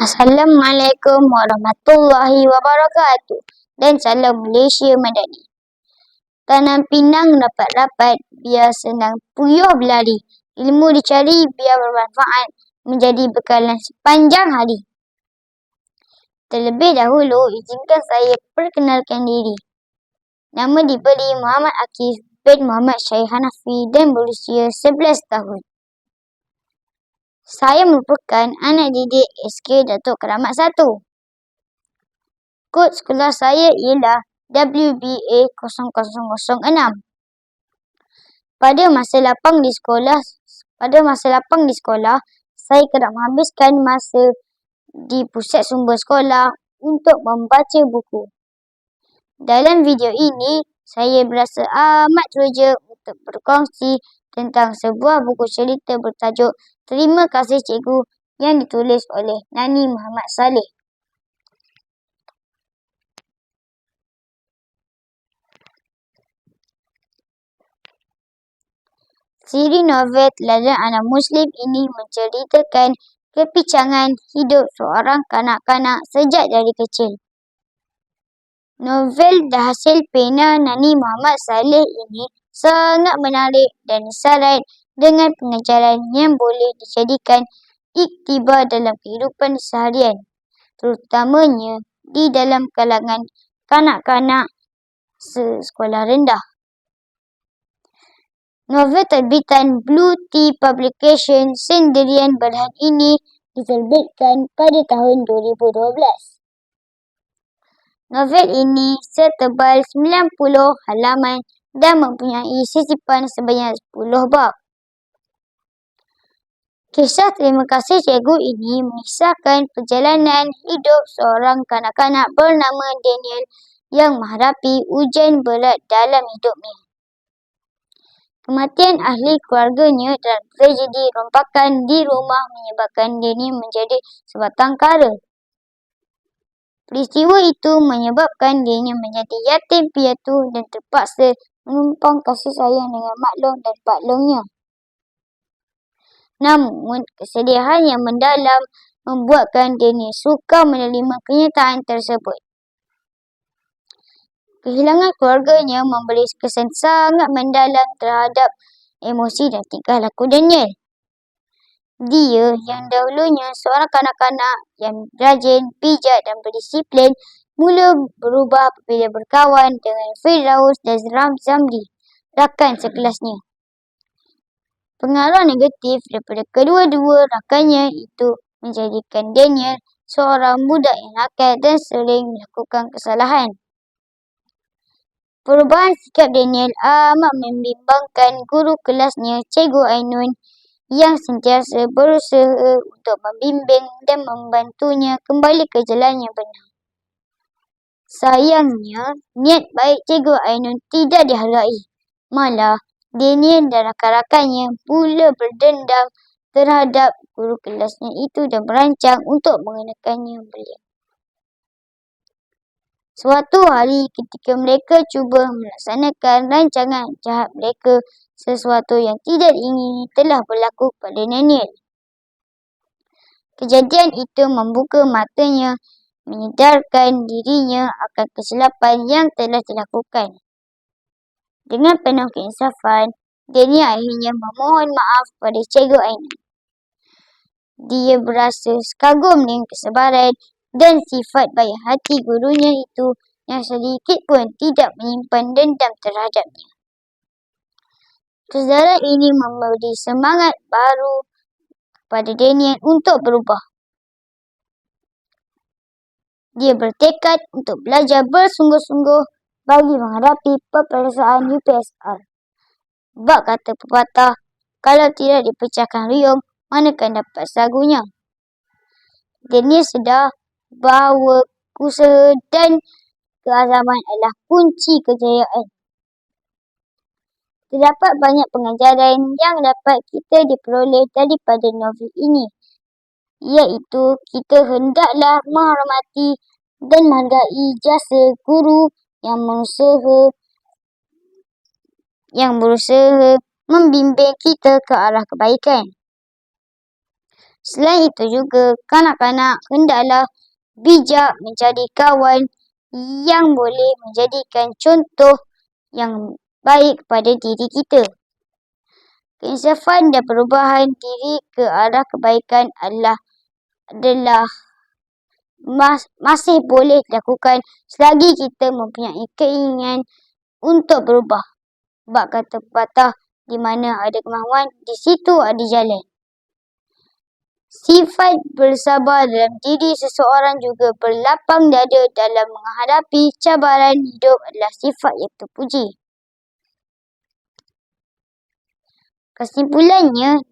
Assalamualaikum warahmatullahi wabarakatuh. Dan salam Malaysia Madani. Tanam pinang rapat-rapat biar senang puyuh berlari. Ilmu dicari biar bermanfaat menjadi bekalan sepanjang hari. Terlebih dahulu, izinkan saya perkenalkan diri. Nama diberi Muhammad Akif bin Muhammad Syahid Hanafi dan berusia 11 tahun. Saya merupakan anak didik SK Datuk Keramat 1. Kod sekolah saya ialah WBA 0006. Pada masa lapang di sekolah, pada masa lapang di sekolah, saya kerap menghabiskan masa di pusat sumber sekolah untuk membaca buku. Dalam video ini, saya berasa amat teruja untuk berkongsi tentang sebuah buku cerita bertajuk Terima Kasih Cikgu yang ditulis oleh Nani Muhammad Saleh. Siri novel Teladan Anak Muslim ini menceritakan kepincangan hidup seorang kanak-kanak sejak dari kecil. Novel hasil pena Nani Muhammad Saleh ini sangat menarik dan syarat dengan pengajaran yang boleh dijadikan iktibar dalam kehidupan seharian, terutamanya di dalam kalangan kanak-kanak sekolah rendah. Novel terbitan Blue Tea Publication sendirian berhad ini diterbitkan pada tahun 2012. Novel ini setebal 90 halaman dan mempunyai sisipan sebanyak 10 bab. Kisah Terima Kasih Cikgu ini mengisahkan perjalanan hidup seorang kanak-kanak bernama Daniel yang menghadapi ujian berat dalam hidupnya. Kematian ahli keluarganya dan tragedi rompakan di rumah menyebabkan Daniel menjadi sebatang kara. Peristiwa itu menyebabkan dirinya menjadi yatim piatu dan terpaksa menumpang kasih sayang dengan mak long dan pak longnya. Namun, kesedihan yang mendalam membuatkan dirinya suka menerima kenyataan tersebut. Kehilangan keluarganya memberi kesan sangat mendalam terhadap emosi dan tingkah laku Daniel. Dia yang dahulunya seorang kanak-kanak yang rajin, bijak dan berdisiplin mula berubah apabila berkawan dengan Firdaus dan Ram Zamri, rakan sekelasnya. Pengaruh negatif daripada kedua-dua rakannya itu menjadikan Daniel seorang budak yang nakal dan sering melakukan kesalahan. Perubahan sikap Daniel amat membimbangkan guru kelasnya Cikgu Ainun yang sentiasa berusaha untuk membimbing dan membantunya kembali ke jalan yang benar. Sayangnya, niat baik Cikgu Ainun tidak dihargai. Malah, Daniel dan rakan-rakannya pula berdendam terhadap guru kelasnya itu dan merancang untuk mengenakannya beliau. Suatu hari ketika mereka cuba melaksanakan rancangan jahat mereka, sesuatu yang tidak diingini telah berlaku pada Daniel. Kejadian itu membuka matanya, menyedarkan dirinya akan kesilapan yang telah dilakukan. Dengan penuh keinsafan, Daniel akhirnya memohon maaf pada Cikgu Aini. Dia berasa kagum dengan kesabaran dan sifat baik hati gurunya itu yang sedikit pun tidak menyimpan dendam terhadapnya. Sejarah ini memberi semangat baru kepada Daniel untuk berubah. Dia bertekad untuk belajar bersungguh-sungguh bagi menghadapi peperiksaan UPSR. Bak kata pepatah, kalau tidak dipecahkan riung, manakah dapat sagunya? Daniel sedar bahawa usaha dan keazaman adalah kunci kejayaan. Terdapat banyak pengajaran yang dapat kita diperoleh daripada novel ini. Iaitu kita hendaklah menghormati dan menghargai jasa guru yang berusaha yang berusaha membimbing kita ke arah kebaikan. Selain itu juga, kanak-kanak hendaklah bijak mencari kawan yang boleh menjadikan contoh yang baik kepada diri kita. Keinsafan dan perubahan diri ke arah kebaikan adalah adalah mas, masih boleh dilakukan selagi kita mempunyai keinginan untuk berubah. Sebab kata pepatah, di mana ada kemahuan, di situ ada jalan. Sifat bersabar dalam diri seseorang juga berlapang dada dalam menghadapi cabaran hidup adalah sifat yang terpuji. Kesimpulannya,